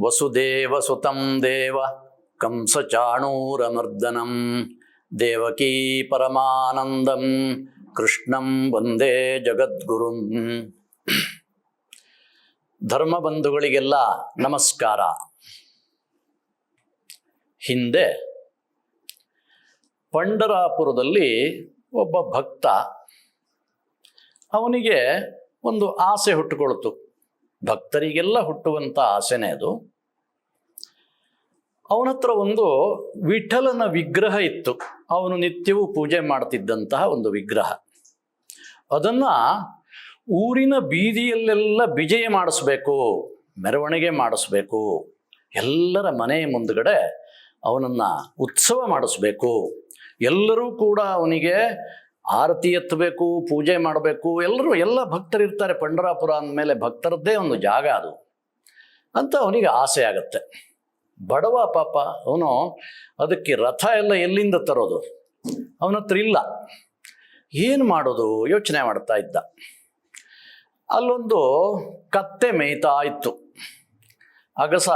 ವಸುದೇವಸುತಂ ದೇವ ಕಂಸಚಾಣೂರಮರ್ದನಂ ದೇವಕೀ ಪರಮಾನಂದಂ, ಕೃಷ್ಣಂ ವಂದೇ ಜಗದ್ಗುರುಂ. ಧರ್ಮಬಂಧುಗಳಿಗೆಲ್ಲ ನಮಸ್ಕಾರ. ಹಿಂದೆ ಪಂಡರಾಪುರದಲ್ಲಿ ಒಬ್ಬ ಭಕ್ತ ಅವನಿಗೆ ಒಂದು ಆಸೆ ಹುಟ್ಟುಕೊಳ್ತು. ಭಕ್ತರಿಗೆಲ್ಲ ಹುಟ್ಟುವಂಥ ಆಸೆನೇ ಅದು. ಅವನ ಹತ್ರ ಒಂದು ವಿಠಲನ ವಿಗ್ರಹ ಇತ್ತು. ಅವನು ನಿತ್ಯವೂ ಪೂಜೆ ಮಾಡ್ತಿದ್ದಂತಹ ಒಂದು ವಿಗ್ರಹ. ಅದನ್ನು ಊರಿನ ಬೀದಿಯಲ್ಲೆಲ್ಲ ವಿಜಯ ಮಾಡಿಸ್ಬೇಕು, ಮೆರವಣಿಗೆ ಮಾಡಿಸ್ಬೇಕು, ಎಲ್ಲರ ಮನೆ ಮುಂದುಗಡೆ ಅವನನ್ನು ಉತ್ಸವ ಮಾಡಿಸ್ಬೇಕು. ಎಲ್ಲರೂ ಕೂಡ ಅವನಿಗೆ ಆರತಿ ಎತ್ತಬೇಕು, ಪೂಜೆ ಮಾಡಬೇಕು, ಎಲ್ಲರೂ ಎಲ್ಲ ಭಕ್ತರಿರ್ತಾರೆ ಪಂಡರಾಪುರ ಅಂದಮೇಲೆ ಭಕ್ತರದ್ದೇ ಒಂದು ಜಾಗ ಅದು. ಅಂತ ಅವನಿಗೆ ಆಸೆ ಆಗತ್ತೆ. ಬಡವ ಪಾಪ, ಅವನು ಅದಕ್ಕೆ ರಥ ಎಲ್ಲ ಎಲ್ಲಿಂದ ತರೋದು? ಅವನ ಹತ್ರ ಇಲ್ಲ. ಏನು ಮಾಡೋದು? ಯೋಚನೆ ಮಾಡ್ತಾ ಇದ್ದ. ಅಲ್ಲೊಂದು ಕತ್ತೆ ಮೇಯ್ತಾ ಇತ್ತು. ಅಗಸ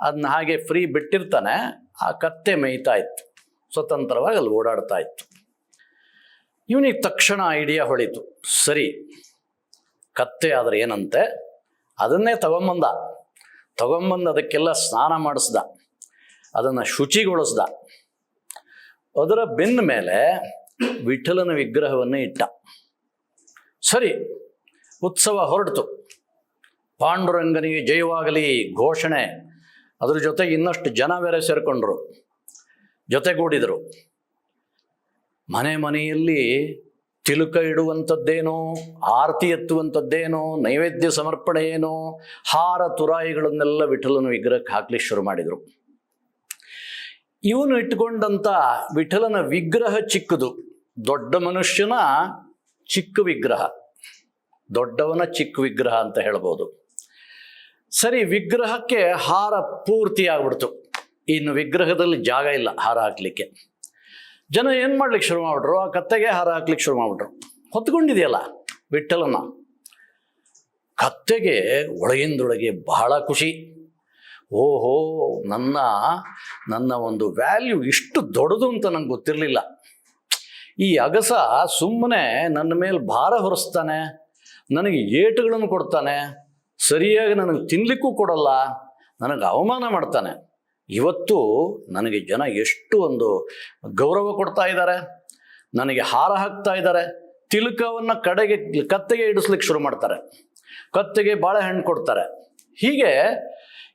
ಅದನ್ನ ಹಾಗೆ ಫ್ರೀ ಬಿಟ್ಟಿರ್ತಾನೆ. ಆ ಕತ್ತೆ ಮೇಯ್ತಾ ಇತ್ತು. ಸ್ವತಂತ್ರವಾಗಿ ಅಲ್ಲಿ ಓಡಾಡ್ತಾ ಇತ್ತು. ಇವನಿಗೆ ತಕ್ಷಣ ಐಡಿಯಾ ಹೊಳಿತು. ಸರಿ, ಕತ್ತೆ ಆದರೆ ಏನಂತೆ? ಅದನ್ನೇ ತಗೊಂಬಂದ. ತಗೊಂಬಂದು ಅದಕ್ಕೆಲ್ಲ ಸ್ನಾನ ಮಾಡಿಸ್ದ. ಅದನ್ನು ಶುಚಿಗೊಳಿಸ್ದ. ಅದರ ಬೆನ್ನ ಮೇಲೆ ವಿಠಲನ ವಿಗ್ರಹವನ್ನು ಇಟ್ಟ. ಸರಿ, ಉತ್ಸವ ಹೊರಡ್ತು. ಪಾಂಡುರಂಗನಿಗೆ ಜಯವಾಗಲಿ ಘೋಷಣೆ. ಅದ್ರ ಜೊತೆಗೆ ಇನ್ನಷ್ಟು ಜನ ಬೇರೆ ಸೇರಿಕೊಂಡ್ರು. ಜೊತೆಗೂಡಿದರು. ಮನೆ ಮನೆಯಲ್ಲಿ ತಿಲುಕ ಇಡುವಂಥದ್ದೇನೋ, ಆರತಿ ಎತ್ತುವಂಥದ್ದೇನೋ, ನೈವೇದ್ಯ ಸಮರ್ಪಣೆ ಏನೋ ಹಾರ ತುರಾಯಿಗಳನ್ನೆಲ್ಲ ವಿಠಲನ ವಿಗ್ರಹಕ್ಕೆ ಹಾಕ್ಲಿಕ್ಕೆ ಶುರು ಮಾಡಿದರು. ಇವನು ಇಟ್ಕೊಂಡಂಥ ವಿಠಲನ ವಿಗ್ರಹ ಚಿಕ್ಕದು. ದೊಡ್ಡ ಮನುಷ್ಯನ ಚಿಕ್ಕ ವಿಗ್ರಹ. ದೊಡ್ಡವನ ಚಿಕ್ಕ ವಿಗ್ರಹ ಅಂತ ಹೇಳ್ಬೋದು. ಸರಿ, ವಿಗ್ರಹಕ್ಕೆ ಹಾರ ಪೂರ್ತಿ ಆಗ್ಬಿಡ್ತು ಇನ್ನು ವಿಗ್ರಹದಲ್ಲಿ ಜಾಗ ಇಲ್ಲ, ಹಾರ ಹಾಕ್ಲಿಕ್ಕೆ. ಜನ ಏನು ಮಾಡ್ಲಿಕ್ಕೆ ಶುರು ಮಾಡ್ಬಿಟ್ರು? ಆ ಕತ್ತೆಗೆ ಹಾರ ಹಾಕ್ಲಿಕ್ಕೆ ಶುರು ಮಾಡ್ಬಿಟ್ರು. ಹೊತ್ಕೊಂಡಿದೆಯಲ್ಲ ವಿಠಲನ ಕತ್ತೆಗೆ ಒಳಗಿಂದೊಳಗೆ ಬಹಳ ಖುಷಿ. ಓಹೋ, ನನ್ನ ನನ್ನ ಒಂದು ವ್ಯಾಲ್ಯೂ ಇಷ್ಟು ದೊಡ್ಡದು ಅಂತ ನಂಗೆ ಗೊತ್ತಿರಲಿಲ್ಲ. ಈ ಅಗಸ ಸುಮ್ಮನೆ ನನ್ನ ಮೇಲೆ ಭಾರ ಹೊರಿಸ್ತಾನೆ, ನನಗೆ ಏಟುಗಳನ್ನು ಕೊಡ್ತಾನೆ, ಸರಿಯಾಗಿ ನನಗೆ ತಿನ್ನಲಿಕ್ಕೂ ಕೊಡಲ್ಲ, ನನಗೆ ಅವಮಾನ ಮಾಡ್ತಾನೆ. ಇವತ್ತು ನನಗೆ ಜನ ಎಷ್ಟು ಒಂದು ಗೌರವ ಕೊಡ್ತಾ ಇದ್ದಾರೆ, ನನಗೆ ಹಾರ ಹಾಕ್ತಾ ಇದ್ದಾರೆ, ತಿಲಕವನ್ನು ಕಡೆಗೆ, ಕತ್ತೆಗೆ ಇಡಿಸ್ಲಿಕ್ಕೆ ಶುರು ಮಾಡ್ತಾರೆ, ಕತ್ತೆಗೆ ಬಾಳೆಹಣ್ಣು ಕೊಡ್ತಾರೆ. ಹೀಗೆ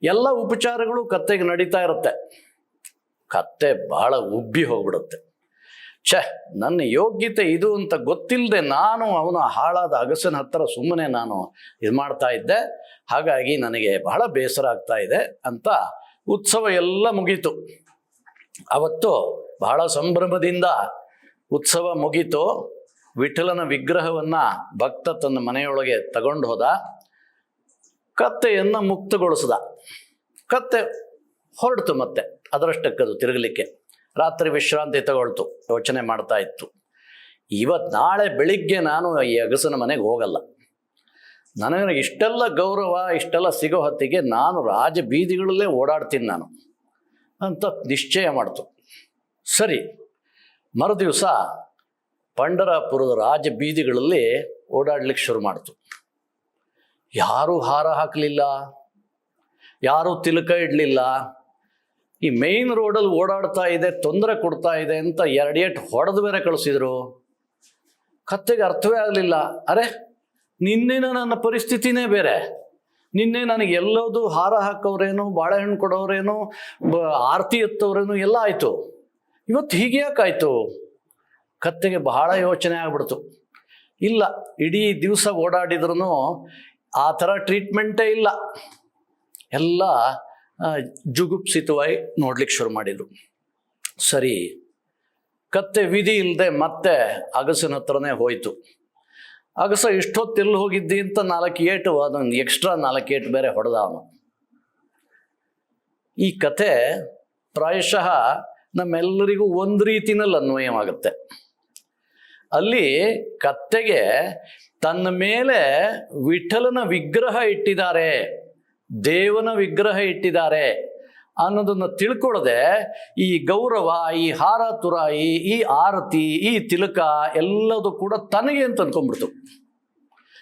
ಎಲ್ಲ ಉಪಚಾರಗಳು ಕತ್ತೆಗೆ ನಡೀತಾ ಇರುತ್ತೆ. ಕತ್ತೆ ಬಹಳ ಉಬ್ಬಿ ಹೋಗ್ಬಿಡುತ್ತೆ. ಛೆ, ನನ್ನ ಯೋಗ್ಯತೆ ಇದು ಅಂತ ಗೊತ್ತಿಲ್ಲದೆ ನಾನು ಅವನ ಹಾಳಾದ ಅಗಸನ ಹತ್ತಿರ ಸುಮ್ಮನೆ ನಾನು ಇದು ಮಾಡ್ತಾ ಇದ್ದೆ. ಹಾಗಾಗಿ ನನಗೆ ಬಹಳ ಬೇಸರ ಆಗ್ತಾ ಇದೆ ಅಂತ ಉತ್ಸವ ಎಲ್ಲ ಮುಗೀತು. ಅವತ್ತು ಬಹಳ ಸಂಭ್ರಮದಿಂದ ಉತ್ಸವ ಮುಗೀತು. ವಿಠಲನ ವಿಗ್ರಹವನ್ನ ಭಕ್ತ ತನ್ನ ಮನೆಯೊಳಗೆ ತಗೊಂಡು ಹೋದ. ಕತ್ತೆಯನ್ನು ಮುಕ್ತಗೊಳಿಸ್ದ. ಕತ್ತೆ ಹೊರಡ್ತು ಮತ್ತೆ ಅದರಷ್ಟಕ್ಕದು ತಿರುಗಲಿಕ್ಕೆ. ರಾತ್ರಿ ವಿಶ್ರಾಂತಿ ತಗೊಳ್ತು, ಯೋಚನೆ ಮಾಡ್ತಾ ಇತ್ತು. ಇವತ್ತು ನಾಳೆ ಬೆಳಿಗ್ಗೆ ನಾನು ಈ ಅಗಸನ ಮನೆಗೆ ಹೋಗಲ್ಲ. ನನಗೆ ಇಷ್ಟೆಲ್ಲ ಗೌರವ, ಇಷ್ಟೆಲ್ಲ ಸಿಗೋ ಹೊತ್ತಿಗೆ ನಾನು ರಾಜ ಬೀದಿಗಳಲ್ಲೇ ಓಡಾಡ್ತೀನಿ ನಾನು ಅಂತ ನಿಶ್ಚಯ ಮಾಡ್ತು. ಸರಿ, ಮರುದಿವಸ ಪಂಡರಾಪುರದ ರಾಜ ಬೀದಿಗಳಲ್ಲಿ ಓಡಾಡ್ಲಿಕ್ಕೆ ಶುರು ಮಾಡ್ತು. ಯಾರೂ ಹಾರ ಹಾಕಲಿಲ್ಲ, ಯಾರೂ ತಿಲಕ ಇಡಲಿಲ್ಲ. ಈ ಮೇಯ್ನ್ ರೋಡಲ್ಲಿ ಓಡಾಡ್ತಾ ಇದೆ, ತೊಂದರೆ ಕೊಡ್ತಾ ಇದೆ ಅಂತ ಎರಡೇಟ್ ಹೊಡೆದು ಬೇರೆ ಕಳಿಸಿದ್ರು. ಕತ್ತೆಗೆ ಅರ್ಥವೇ ಆಗಲಿಲ್ಲ. ಅರೆ ನಿನ್ನೆನ ನನ್ನ ಪರಿಸ್ಥಿತಿನೇ ಬೇರೆ. ನಿನ್ನೆ ನನಗೆ ಎಲ್ಲದೂ ಹಾರ ಹಾಕೋರೇನು ಬಾಳೆಹಣ್ಣು ಕೊಡೋರೇನು ಆರತಿ ಎತ್ತವ್ರೇನು ಎಲ್ಲ ಆಯಿತು. ಇವತ್ತು ಹೀಗೆ ಯಾಕಾಯಿತು ಕತ್ತೆಗೆ ಬಹಳ ಯೋಚನೆ ಆಗ್ಬಿಡ್ತು. ಇಲ್ಲ, ಇಡೀ ದಿವಸ ಓಡಾಡಿದ್ರೂ ಆ ಥರ ಟ್ರೀಟ್ಮೆಂಟೇ ಇಲ್ಲ. ಎಲ್ಲ ಜುಗುಪ್ಸಿತವಾಗಿ ನೋಡ್ಲಿಕ್ಕೆ ಶುರು ಮಾಡಿದರು. ಸರಿ, ಕತ್ತೆ ವಿಧಿ ಇಲ್ಲದೆ ಮತ್ತೆ ಅಗಸಿನ ಹತ್ರನೇ ಹೋಯಿತು. ಅಗಸ ಇಷ್ಟೊತ್ತು ಎಲ್ಲಿ ಹೋಗಿದ್ದಿ ಅಂತ ನಾಲ್ಕು ಏಟು ಅದೊಂದು ಎಕ್ಸ್ಟ್ರಾ ನಾಲ್ಕು ಏಟು ಬೇರೆ ಹೊಡೆದ ಅವನು ಈ ಕತೆ ಪ್ರಾಯಶಃ ನಮ್ಮೆಲ್ಲರಿಗೂ ಒಂದು ರೀತಿನಲ್ಲಿ ಅನ್ವಯವಾಗುತ್ತೆ. ಅಲ್ಲಿ ಕತ್ತೆಗೆ ತನ್ನ ಮೇಲೆ ವಿಠಲನ ವಿಗ್ರಹ ಇಟ್ಟಿದ್ದಾರೆ, ದೇವನ ವಿಗ್ರಹ ಇಟ್ಟಿದ್ದಾರೆ. ಅನ್ನೋದನ್ನು ತಿಳ್ಕೊಳ್ಳದೆ ಈ ಗೌರವ, ಈ ಹಾರ ತುರಾಯಿ, ಈ ಆರತಿ, ಈ ತಿಲಕ ಎಲ್ಲದು ಕೂಡ ತನಗೆ ಅಂತ ಅನ್ಕೊಂಡ್ಬಿಡ್ತು.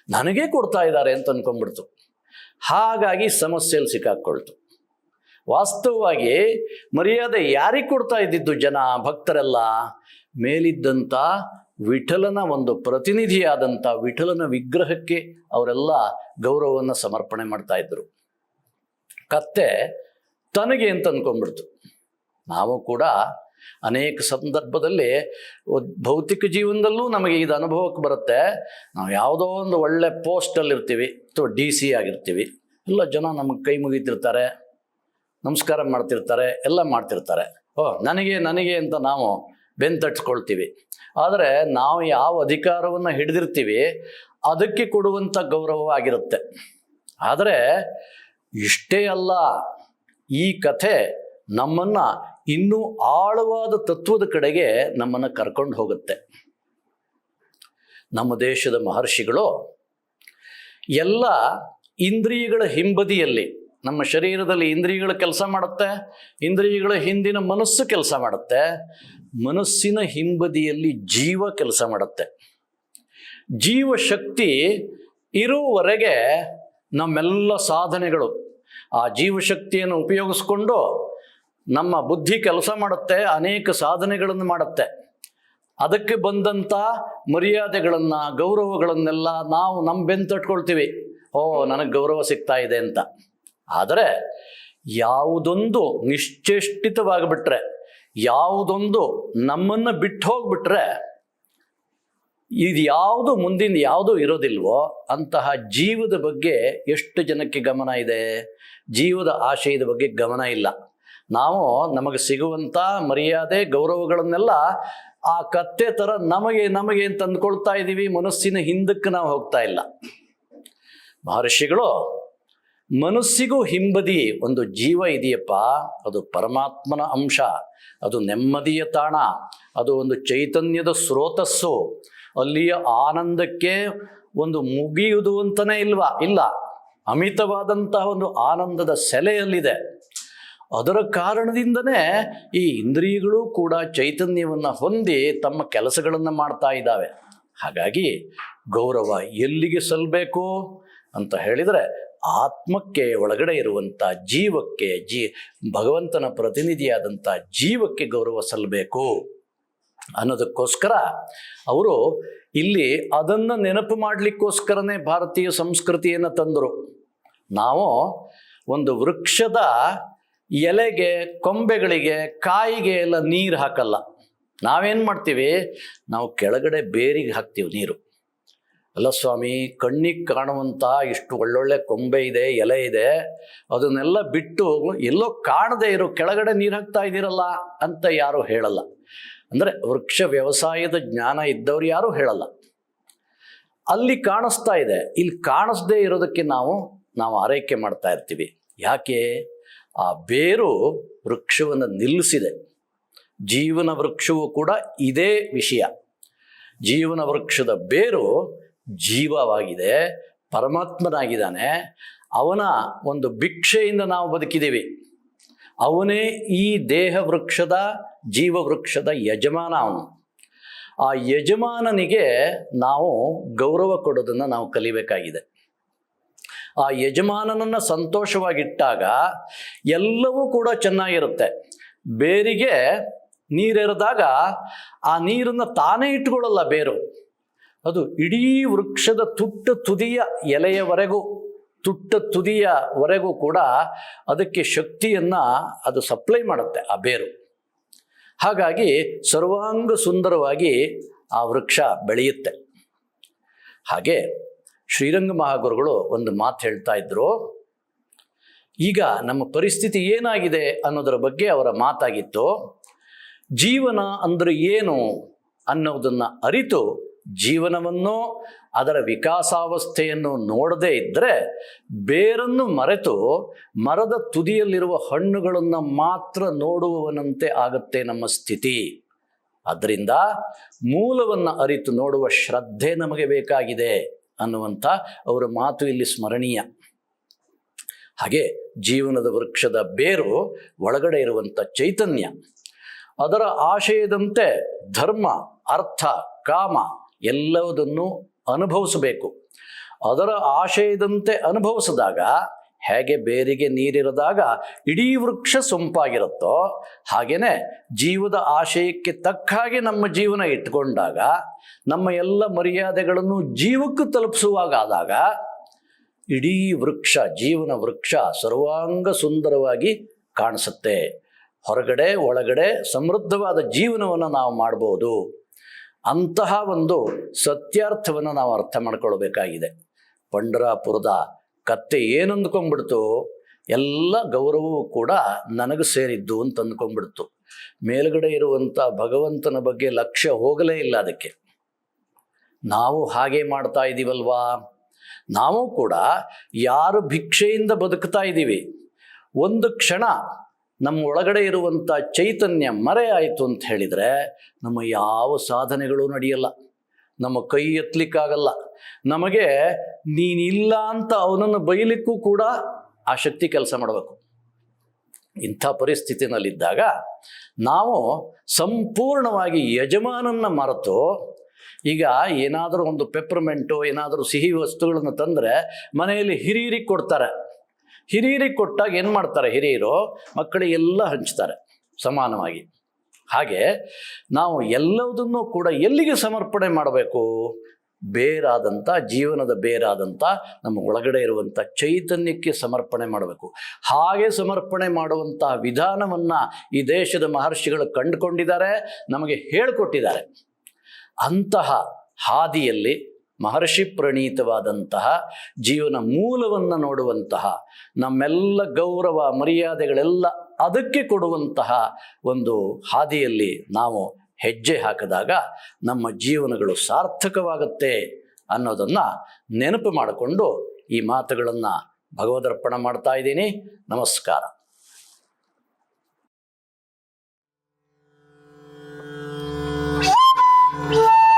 ನನಗೇ ಕೊಡ್ತಾ ಇದ್ದಾರೆ ಅಂತ ಅನ್ಕೊಂಡ್ಬಿಡ್ತು. ಹಾಗಾಗಿ ಸಮಸ್ಯೆಯಲ್ಲಿ ಸಿಕ್ಕಾಕ್ಕೊಳ್ತು. ವಾಸ್ತವವಾಗಿ ಮರ್ಯಾದೆ ಯಾರಿಗೆ ಕೊಡ್ತಾ ಇದ್ದಿದ್ದು ಜನ, ಭಕ್ತರೆಲ್ಲ? ಮೇಲಿದ್ದಂಥ ವಿಠಲನ ಒಂದು ಪ್ರತಿನಿಧಿಯಾದಂಥ ವಿಠಲನ ವಿಗ್ರಹಕ್ಕೆ ಅವರೆಲ್ಲ ಗೌರವವನ್ನು ಸಮರ್ಪಣೆ ಮಾಡ್ತಾ ಇದ್ದರು ಕತ್ತೆ ತನಗೆ ಅಂತ ಅಂದ್ಕೊಂಡ್ಬಿಡ್ತು ನಾವು ಕೂಡ ಅನೇಕ ಸಂದರ್ಭದಲ್ಲಿ ಭೌತಿಕ ಜೀವನದಲ್ಲೂ ನಮಗೆ ಇದು ಅನುಭವಕ್ಕೆ ಬರುತ್ತೆ. ನಾವು ಯಾವುದೋ ಒಂದು ಒಳ್ಳೆ ಪೋಸ್ಟಲ್ಲಿರ್ತೀವಿ ಅಥವಾ ಡಿ ಸಿ ಆಗಿರ್ತೀವಿ. ಎಲ್ಲ ಜನ ನಮಗೆ ಕೈ ಮುಗಿತಿರ್ತಾರೆ, ನಮಸ್ಕಾರ ಮಾಡ್ತಿರ್ತಾರೆ, ಎಲ್ಲ ಮಾಡ್ತಿರ್ತಾರೆ. ಓ, ನನಗೆ ನನಗೆ ಅಂತ ನಾವು ಬೆಂತಟ್ಸ್ಕೊಳ್ತೀವಿ ಆದರೆ ನಾವು ಯಾವ ಅಧಿಕಾರವನ್ನು ಹಿಡಿದಿರ್ತೀವಿ, ಅದಕ್ಕೆ ಕೊಡುವಂಥ ಗೌರವವಾಗಿರುತ್ತೆ ಆದರೆ ಇಷ್ಟೇ ಅಲ್ಲ ಈ ಕಥೆ ನಮ್ಮನ್ನು ಇನ್ನೂ ಆಳವಾದ ತತ್ವದ ಕಡೆಗೆ ನಮ್ಮನ್ನು ಕರ್ಕೊಂಡು ಹೋಗುತ್ತೆ. ನಮ್ಮ ದೇಶದ ಮಹರ್ಷಿಗಳು ಎಲ್ಲ ಇಂದ್ರಿಯಗಳ ಹಿಂಬದಿಯಲ್ಲಿ, ನಮ್ಮ ಶರೀರದಲ್ಲಿ ಇಂದ್ರಿಯಗಳ ಕೆಲಸ ಮಾಡುತ್ತೆ, ಇಂದ್ರಿಯಗಳ ಹಿಂದಿನ ಮನಸ್ಸು ಕೆಲಸ ಮಾಡುತ್ತೆ, ಮನಸ್ಸಿನ ಹಿಂಬದಿಯಲ್ಲಿ ಜೀವ ಕೆಲಸ ಮಾಡುತ್ತೆ. ಜೀವಶಕ್ತಿ ಇರುವವರೆಗೆ ನಮ್ಮೆಲ್ಲ ಸಾಧನೆಗಳು ಆ ಜೀವಶಕ್ತಿಯನ್ನು ಉಪಯೋಗಿಸ್ಕೊಂಡು ನಮ್ಮ ಬುದ್ಧಿ ಕೆಲಸ ಮಾಡುತ್ತೆ, ಅನೇಕ ಸಾಧನೆಗಳನ್ನು ಮಾಡುತ್ತೆ. ಅದಕ್ಕೆ ಬಂದಂಥ ಮರ್ಯಾದೆಗಳನ್ನು, ಗೌರವಗಳನ್ನೆಲ್ಲ ನಾವು ನಮ್ಮ ಬೆನ್ನು ತಟ್ಕೊಳ್ತೀವಿ ಓ, ನನಗೆ ಗೌರವ ಸಿಗ್ತಾ ಇದೆ ಅಂತ. ಆದರೆ ಯಾವುದೊಂದು ನಿಶ್ಚೇಷ್ಟಿತವಾಗಿಬಿಟ್ರೆ, ಯಾವುದೊಂದು ನಮ್ಮನ್ನು ಬಿಟ್ಟು ಹೋಗ್ಬಿಟ್ರೆ ಇದು ಯಾವುದು ಮುಂದಿನ ಯಾವುದು ಇರೋದಿಲ್ವೋ ಅಂತಹ ಜೀವದ ಬಗ್ಗೆ ಎಷ್ಟು ಜನಕ್ಕೆ ಗಮನ ಇದೆ? ಜೀವದ ಆಶಯದ ಬಗ್ಗೆ ಗಮನ ಇಲ್ಲ. ನಾವು ನಮಗೆ ಸಿಗುವಂಥ ಮರ್ಯಾದೆ, ಗೌರವಗಳನ್ನೆಲ್ಲ ಆ ಕತ್ತೆ ಥರ ನಮಗೆ ನಮಗೆ ಅಂತ ಅಂದ್ಕೊಳ್ತಾ ಇದ್ದೀವಿ. ಮನಸ್ಸಿನ ಹಿಂದಕ್ಕೆ ನಾವು ಹೋಗ್ತಾ ಇಲ್ಲ. ಮಹರ್ಷಿಗಳು, ಮನಸ್ಸಿಗೂ ಹಿಂಬದಿ ಒಂದು ಜೀವ ಇದೆಯಪ್ಪ. ಅದು ಪರಮಾತ್ಮನ ಅಂಶ. ಅದು ನೆಮ್ಮದಿಯ ತಾಣ. ಅದು ಒಂದು ಚೈತನ್ಯದ ಸ್ರೋತಸ್ಸು. ಅಲ್ಲಿಯ ಆನಂದಕ್ಕೆ ಒಂದು ಮುಗಿಯುವುದು ಅಂತಲೇ ಇಲ್ವಾ? ಇಲ್ಲ. ಅಮಿತವಾದಂತಹ ಒಂದು ಆನಂದದ ಸೆಲೆಯಲ್ಲಿದೆ. ಅದರ ಕಾರಣದಿಂದನೇ ಈ ಇಂದ್ರಿಯಗಳು ಕೂಡ ಚೈತನ್ಯವನ್ನು ಹೊಂದಿ ತಮ್ಮ ಕೆಲಸಗಳನ್ನು ಮಾಡ್ತಾ ಇದ್ದಾವೆ. ಹಾಗಾಗಿ ಗೌರವ ಎಲ್ಲಿಗೆ ಸಲ್ಲಬೇಕು ಅಂತ ಹೇಳಿದರೆ ಆತ್ಮಕ್ಕೆ ಒಳಗಡೆ ಇರುವಂಥ ಜೀವಕ್ಕೆ ಜೀ ಭಗವಂತನ ಪ್ರತಿನಿಧಿಯಾದಂಥ ಜೀವಕ್ಕೆ ಗೌರವ ಸಲ್ಲಬೇಕು ಅನ್ನೋದಕ್ಕೋಸ್ಕರ ಅವರು ಇಲ್ಲಿ ಅದನ್ನು ನೆನಪು ಮಾಡಲಿಕ್ಕೋಸ್ಕರನೇ ಭಾರತೀಯ ಸಂಸ್ಕೃತಿಯನ್ನು ತಂದರು. ನಾವು ಒಂದು ವೃಕ್ಷದ ಎಲೆಗೆ, ಕೊಂಬೆಗಳಿಗೆ, ಕಾಯಿಗೆ ಎಲ್ಲ ನೀರು ಹಾಕಲ್ಲ. ನಾವೇನು ಮಾಡ್ತೀವಿ? ನಾವು ಕೆಳಗಡೆ ಬೇರಿಗೆ ಹಾಕ್ತೀವಿ ನೀರು. ಅಲ್ಲ ಸ್ವಾಮಿ, ಕಣ್ಣಿಗೆ ಕಾಣುವಂಥ ಇಷ್ಟು ಒಳ್ಳೊಳ್ಳೆ ಕೊಂಬೆ ಇದೆ, ಎಲೆ ಇದೆ, ಅದನ್ನೆಲ್ಲ ಬಿಟ್ಟು ಎಲ್ಲೋ ಕಾಣದೇ ಇರೋ ಕೆಳಗಡೆ ನೀರು ಹಾಕ್ತಾ ಇದ್ದೀರಲ್ಲ ಅಂತ ಯಾರೂ ಹೇಳಲ್ಲ. ಅಂದರೆ ವೃಕ್ಷ ವ್ಯವಸಾಯದ ಜ್ಞಾನ ಇದ್ದವ್ರು ಯಾರೂ ಹೇಳಲ್ಲ. ಅಲ್ಲಿ ಕಾಣಿಸ್ತಾ ಇದೆ. ಇಲ್ಲಿ ಕಾಣಿಸ್ದೇ ಇರೋದಕ್ಕೆ ನಾವು ನಾವು ಆರೈಕೆ ಮಾಡ್ತಾ ಇರ್ತೀವಿ. ಯಾಕೆ? ಆ ಬೇರು ವೃಕ್ಷವನ್ನು ನಿಲ್ಲಿಸಿದೆ. ಜೀವನ ವೃಕ್ಷವು ಕೂಡ ಇದೇ ವಿಷಯ. ಜೀವನ ವೃಕ್ಷದ ಬೇರು ಜೀವವಾಗಿದೆ, ಪರಮಾತ್ಮನಾಗಿದ್ದಾನೆ. ಅವನ ಒಂದು ಭಿಕ್ಷೆಯಿಂದ ನಾವು ಬದುಕಿದ್ದೀವಿ. ಅವನೇ ಈ ದೇಹ ವೃಕ್ಷದ ಜೀವ ವೃಕ್ಷದ ಯಜಮಾನ ಅವನು. ಆ ಯಜಮಾನನಿಗೆ ನಾವು ಗೌರವ ಕೊಡೋದನ್ನು ನಾವು ಕಲಿಬೇಕಾಗಿದೆ. ಆ ಯಜಮಾನನನ್ನು ಸಂತೋಷವಾಗಿಟ್ಟಾಗ ಎಲ್ಲವೂ ಕೂಡ ಚೆನ್ನಾಗಿರುತ್ತೆ. ಬೇರಿಗೆ ನೀರೆರೆದಾಗ ಆ ನೀರನ್ನು ತಾನೇ ಇಟ್ಕೊಳ್ಳಲ್ಲ ಬೇರು. ಅದು ಇಡೀ ವೃಕ್ಷದ ತುಟ್ಟ ತುದಿಯ ಎಲೆಯವರೆಗೂ, ತುಟ್ಟ ತುದಿಯವರೆಗೂ ಕೂಡ ಅದಕ್ಕೆ ಶಕ್ತಿಯನ್ನು ಅದು ಸಪ್ಲೈ ಮಾಡುತ್ತೆ ಆ ಬೇರು. ಹಾಗಾಗಿ ಸರ್ವಾಂಗ ಸುಂದರವಾಗಿ ಆ ವೃಕ್ಷ ಬೆಳೆಯುತ್ತೆ. ಹಾಗೆ ಶ್ರೀರಂಗ ಮಹಾಗುರುಗಳು ಒಂದು ಮಾತು ಹೇಳ್ತಾ ಇದ್ರು. ಈಗ ನಮ್ಮ ಪರಿಸ್ಥಿತಿ ಏನಾಗಿದೆ ಅನ್ನೋದರ ಬಗ್ಗೆ ಅವರ ಮಾತಾಗಿತ್ತು. ಜೀವನ ಅಂದರೆ ಏನು ಅನ್ನೋದನ್ನು ಅರಿತು ಜೀವನವನ್ನು ಅದರ ವಿಕಾಸಾವಸ್ಥೆಯನ್ನು ನೋಡದೇ ಇದ್ದರೆ ಬೇರನ್ನು ಮರೆತು ಮರದ ತುದಿಯಲ್ಲಿರುವ ಹಣ್ಣುಗಳನ್ನು ಮಾತ್ರ ನೋಡುವವನಂತೆ ಆಗುತ್ತೆ ನಮ್ಮ ಸ್ಥಿತಿ. ಅದರಿಂದ ಮೂಲವನ್ನು ಅರಿತು ನೋಡುವ ಶ್ರದ್ಧೆ ನಮಗೆ ಬೇಕಾಗಿದೆ ಅನ್ನುವಂಥ ಅವರ ಮಾತು ಇಲ್ಲಿ ಸ್ಮರಣೀಯ. ಹಾಗೆ ಜೀವನದ ವೃಕ್ಷದ ಬೇರು ಒಳಗಡೆ ಇರುವಂಥ ಚೈತನ್ಯ, ಅದರ ಆಶಯದಂತೆ ಧರ್ಮ, ಅರ್ಥ, ಕಾಮ ಎಲ್ಲವುದನ್ನು ಅನುಭವಿಸಬೇಕು. ಅದರ ಆಶಯದಂತೆ ಅನುಭವಿಸಿದಾಗ, ಹೇಗೆ ಬೇರಿಗೆ ನೀರಿರದಾಗ ಇಡೀ ವೃಕ್ಷ ಸೊಂಪಾಗಿರುತ್ತೋ ಹಾಗೆಯೇ ಜೀವದ ಆಶಯಕ್ಕೆ ತಕ್ಕ ಹಾಗೆ ನಮ್ಮ ಜೀವನ ಇಟ್ಕೊಂಡಾಗ, ನಮ್ಮ ಎಲ್ಲ ಮರ್ಯಾದೆಗಳನ್ನು ಜೀವಕ್ಕೆ ತಲುಪಿಸುವಾಗ ಆದಾಗ ಇಡೀ ವೃಕ್ಷ, ಜೀವನ ವೃಕ್ಷ ಸರ್ವಾಂಗ ಸುಂದರವಾಗಿ ಕಾಣಿಸುತ್ತೆ. ಹೊರಗಡೆ, ಒಳಗಡೆ ಸಮೃದ್ಧವಾದ ಜೀವನವನ್ನು ನಾವು ಮಾಡ್ಬೋದು. ಅಂತಹ ಒಂದು ಸತ್ಯಾರ್ಥವನ್ನು ನಾವು ಅರ್ಥ ಮಾಡ್ಕೊಳ್ಬೇಕಾಗಿದೆ. ಪಂಡರಾಪುರದ ಕತ್ತೆ ಏನು ಅಂದ್ಕೊಂಡ್ಬಿಡ್ತು ಎಲ್ಲ ಗೌರವವು ಕೂಡ ನನಗೆ ಸೇರಿದ್ದು ಅಂತ ಅಂದ್ಕೊಂಡ್ಬಿಡ್ತು ಮೇಲ್ಗಡೆ ಇರುವಂಥ ಭಗವಂತನ ಬಗ್ಗೆ ಲಕ್ಷ್ಯ ಹೋಗಲೇ ಇಲ್ಲ ಅದಕ್ಕೆ. ನಾವು ಹಾಗೆ ಮಾಡ್ತಾ ಇದ್ದೀವಲ್ವಾ ನಾವು ಕೂಡ ಯಾರು ಭಿಕ್ಷೆಯಿಂದ ಬದುಕ್ತಾ ಇದ್ದೀವಿ ಒಂದು ಕ್ಷಣ ನಮ್ಮ ಒಳಗಡೆ ಇರುವಂಥ ಚೈತನ್ಯ ಮರೆ ಆಯಿತು ಅಂತ ಹೇಳಿದರೆ ನಮ್ಮ ಯಾವ ಸಾಧನೆಗಳು ನಡೆಯಲ್ಲ. ನಮ್ಮ ಕೈ ಎತ್ತಲಿಕ್ಕಾಗಲ್ಲ. ನಮಗೆ ನೀನಿಲ್ಲ ಅಂತ ಅವನನ್ನು ಬೈಲಿಕ್ಕೂ ಕೂಡ ಆ ಶಕ್ತಿ ಕೆಲಸ ಮಾಡಬೇಕು. ಇಂಥ ಪರಿಸ್ಥಿತಿನಲ್ಲಿದ್ದಾಗ ನಾವು ಸಂಪೂರ್ಣವಾಗಿ ಯಜಮಾನನ್ನ ಮರೆತು ಈಗ ಏನಾದರೂ ಒಂದು ಪೆಪ್ರಮೆಂಟು ಏನಾದರೂ ಸಿಹಿ ವಸ್ತುಗಳನ್ನು ತಂದರೆ ಮನೆಯಲ್ಲಿ ಹಿರಿಯರಿಗೆ ಕೊಡ್ತಾರೆ. ಹಿರಿಯರಿಗೆ ಕೊಟ್ಟಾಗ ಏನು ಮಾಡ್ತಾರೆ ಹಿರಿಯರು? ಮಕ್ಕಳಿಗೆಲ್ಲ ಹಂಚ್ತಾರೆ, ಸಮಾನವಾಗಿ. ಹಾಗೆ ನಾವು ಎಲ್ಲದನ್ನೂ ಕೂಡ ಎಲ್ಲಿಗೆ ಸಮರ್ಪಣೆ ಮಾಡಬೇಕು? ಬೇರಾದಂಥ ಜೀವನದ ಬೇರಾದಂಥ ನಮ್ಮ ಒಳಗಡೆ ಇರುವಂಥ ಚೈತನ್ಯಕ್ಕೆ ಸಮರ್ಪಣೆ ಮಾಡಬೇಕು. ಹಾಗೆ ಸಮರ್ಪಣೆ ಮಾಡುವಂಥ ವಿಧಾನವನ್ನು ಈ ದೇಶದ ಮಹರ್ಷಿಗಳು ಕಂಡುಕೊಂಡಿದ್ದಾರೆ, ನಮಗೆ ಹೇಳಿಕೊಟ್ಟಿದ್ದಾರೆ. ಅಂತಹ ಹಾದಿಯಲ್ಲಿ ಮಹರ್ಷಿ ಪ್ರಣೀತವಾದಂತಹ ಜೀವನ ಮೂಲವನ್ನು ನೋಡುವಂತಹ, ನಮ್ಮೆಲ್ಲ ಗೌರವ, ಮರ್ಯಾದೆಗಳೆಲ್ಲ ಅದಕ್ಕೆ ಕೊಡುವಂತಹ ಒಂದು ಹಾದಿಯಲ್ಲಿ ನಾವು ಹೆಜ್ಜೆ ಹಾಕಿದಾಗ ನಮ್ಮ ಜೀವನಗಳು ಸಾರ್ಥಕವಾಗುತ್ತೆ ಅನ್ನೋದನ್ನು ನೆನಪು ಮಾಡಿಕೊಂಡು ಈ ಮಾತುಗಳನ್ನು ಭಗವದರ್ಪಣ ಮಾಡ್ತಾ ಇದ್ದೀನಿ ನಮಸ್ಕಾರ Yeah.